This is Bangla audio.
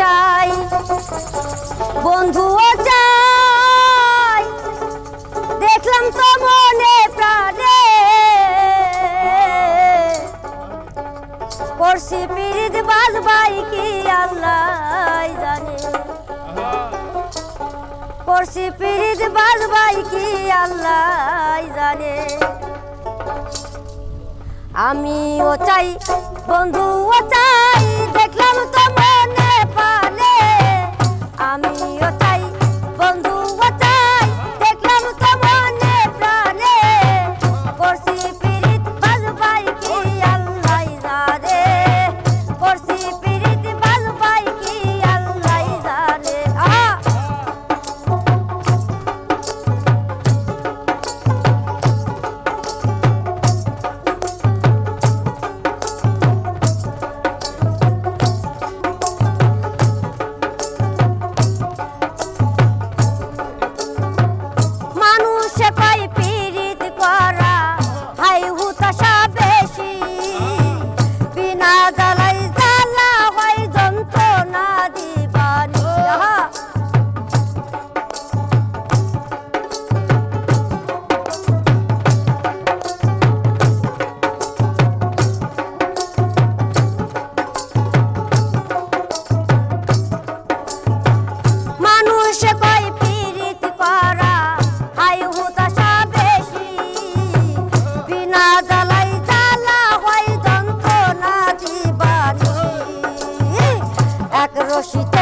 চাই, বন্ধুও চাই। দেখলাম তো মনে প্রাণে। করছি পীড়িত বাজবাই কি আল্লাহ জানে। করছি পীড়িত বাজবাই কি আল্লাহ জানে। আমি ও চাই বন্ধু ও চাই, দেখলাম তো মনে Um, Yoshi.